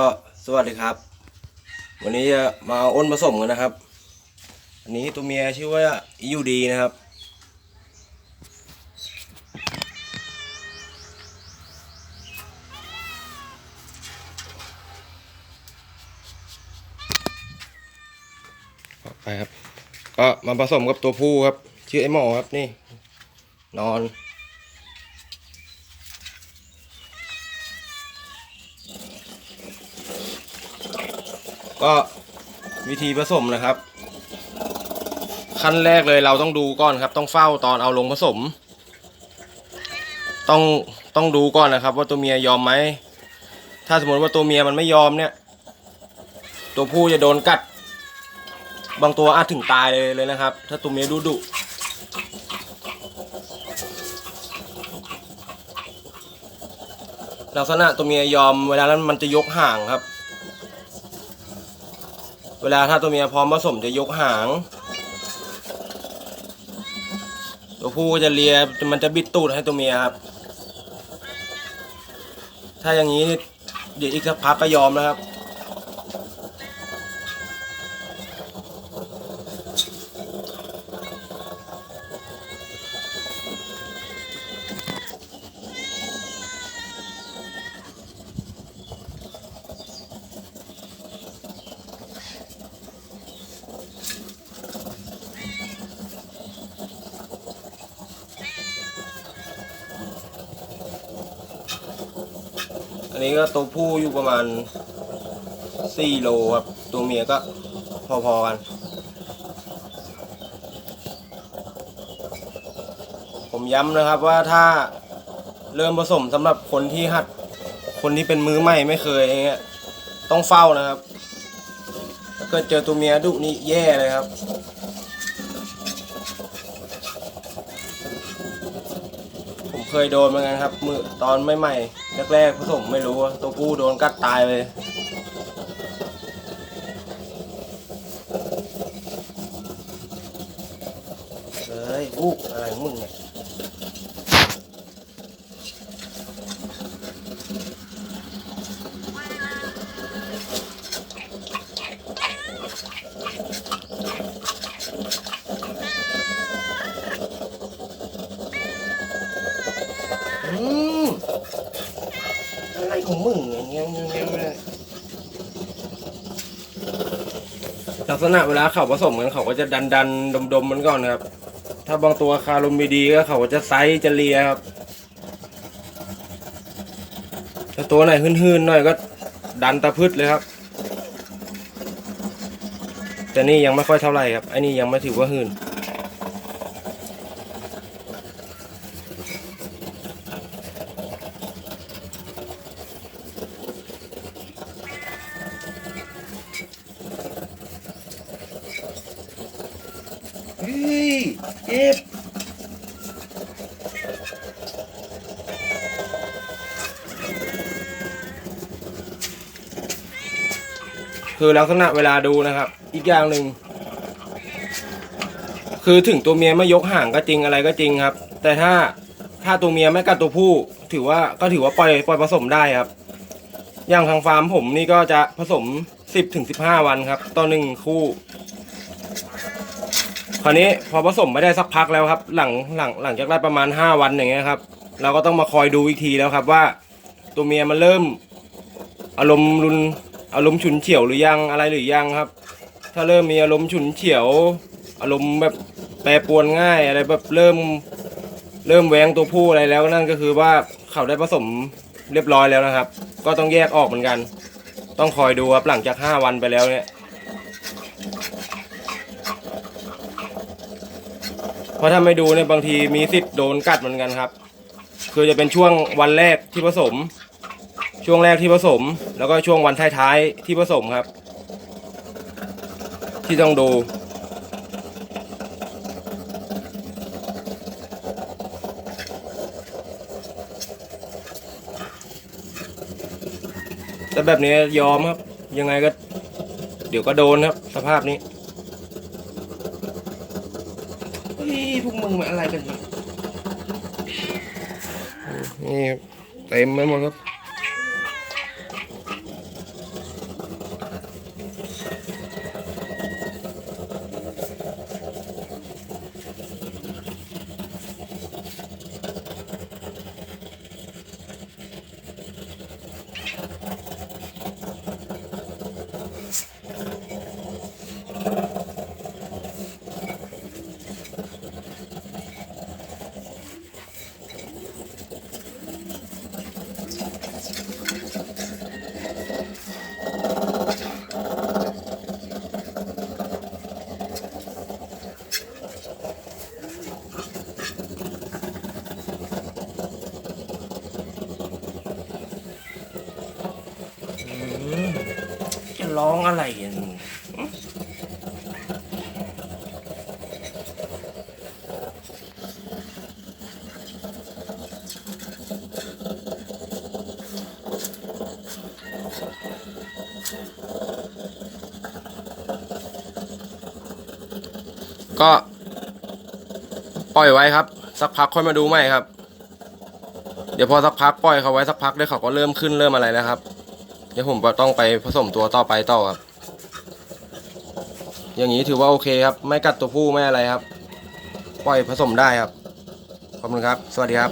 ก็สวัสดีครับ วันนี้จะมาเอาอ้นผสมกันนะครับ อันนี้ตัวเมียชื่อว่ายูดีนะครับ ไปครับ ก็มาผสมกับตัวผู้ครับ ชื่อไอ้หมอครับนี่ นอน ก็วิธีผสมนะครับ ขั้นแรกเลยเราต้องดูก่อนครับ ต้องเฝ้าตอนเอาลงผสม ต้องต้องดูก่อนนะครับ ว่าตัวเมียยอมไหมถ้าสมมติว่าตัวเมียมันไม่ยอมเนี่ย ตัวผู้จะโดนกัด บางตัวอาจถึงตายเลยเลยนะครับ ถ้าตัวเมียดุดุลักษณะตัวเมียยอมเวลานั้นมันจะยกห่างครับ วลาถ้าตัวเมียพร้อมผสมจะยกหาง ตัวผู้ก็จะเลียมันจะบิดตูดให้ตัวเมียครับ ถ้าอย่างนี้เดี๋ยวอีกสักพักก็ยอมนะครับ อันนี้ก็ตัวผู้อยู่ประมาณสี่โลครับ ตัวเมียก็พอๆกัน ผมย้ำนะครับว่าถ้าเริ่มผสมสำหรับคนที่หัด คนที่เป็นมือใหม่ไม่เคยอย่างเงี้ยต้องเฝ้านะครับ ถ้าเกิดเจอตัวเมียดุนี่แย่เลยครับ ผม เคยโดนเหมือนกันครับ มือตอนใหม่ๆแรกๆผสมไม่รู้ว่าตัวกู้โดนกัดตายเลยเลยอู้อะไรของมึงเนี่ยอืมอะไร ของมึงเนี่ยเงี้ยเงี้ยเงี้ยเงี้ลักษณะเวลาเขาผสมกันเขาก็จะดันดันดมดมมันก่อนนะครับ ถ้าบางตัวคารมไม่ดีก็เขาก็จะไซส์จะเลียครับ ถ้าตัวไหนหืนๆหน่อยก็ดันตะพืชเลยครับ แต่นี่ยังไม่ค่อยเท่าไหร่ครับไอ้นี่ยังไม่ถือว่าหืน เฮ้ย เจ็บคือลักษณะเวลาดูนะครับ อีกอย่างหนึ่งคือถึงตัวเมียไม่ยกห่างก็จริงอะไรก็จริงครับ แต่ถ้าถ้าตัวเมียไม่กัดตัวผู้ ถือว่าก็ถือว่าปล่อยปล่อยผสมได้ครับ อย่างทางฟาร์มผมนี่ก็จะผสม 10ถึง15 วันครับต่อหนึ่งคู่ ราวนี้พอผสมไม่ได้สักพักแล้วครับ หลังหลังหลังจากได้ประมาณ 5 วันอย่างเงี้ยครับ เราก็ต้องมาคอยดูอีกทีแล้วครับว่า ตัวเมียมันเริ่ม อารมณ์รุนอารมณ์ฉุนเฉียวหรือยังอะไรหรือยังครับ ถ้าเริ่มมีอารมณ์ฉุนเฉียว อารมณ์แบบแปรปรวนง่ายอะไรแบบเริ่ม เริ่มแหวงตัวผู้อะไรแล้วนั่นก็คือว่าเขาได้ผสมเรียบร้อยแล้วนะครับ ก็ต้องแยกออกเหมือนกัน ต้องคอยดูครับหลังจาก 5 วันไปแล้วเนี่ย เพ ราะถ้าไม่ดูเนี่ยบางทีมีสิทธิ์โดนกัดเหมือนกันครับ คือจะเป็นช่วงวันแรกที่ผสม ช่วงแรกที่ผสม แล้วก็ช่วงวันท้ายๆที่ผสมครับ ที่ต้องดูแต่แบบนี้ยอมครับ ยังไงก็ เดี๋ยวก็โดนครับ สภาพนี้ เฮ้ยพวกมึงมาอะไรกันเนี่ยนี่เต็มไปหมดครับ ร้องอะไรกันก็ปล่อยไว้ครับ สักพักค่อยมาดูใหม่ครับ เดี๋ยวพอสักพักปล่อยเขาไว้สักพักเดี๋ยวเขาก็เริ่มขึ้นเริ่มอะไรแล้วครับ ดี๋ยวผมต้องไปผสมตัวต่อไปต่อครับ อย่างนี้ถือว่าโอเคครับ ไม่กัดตัวผู้ไม่อะไรครับ ปล่อยผสมได้ครับ ขอบคุณครับ สวัสดีครับ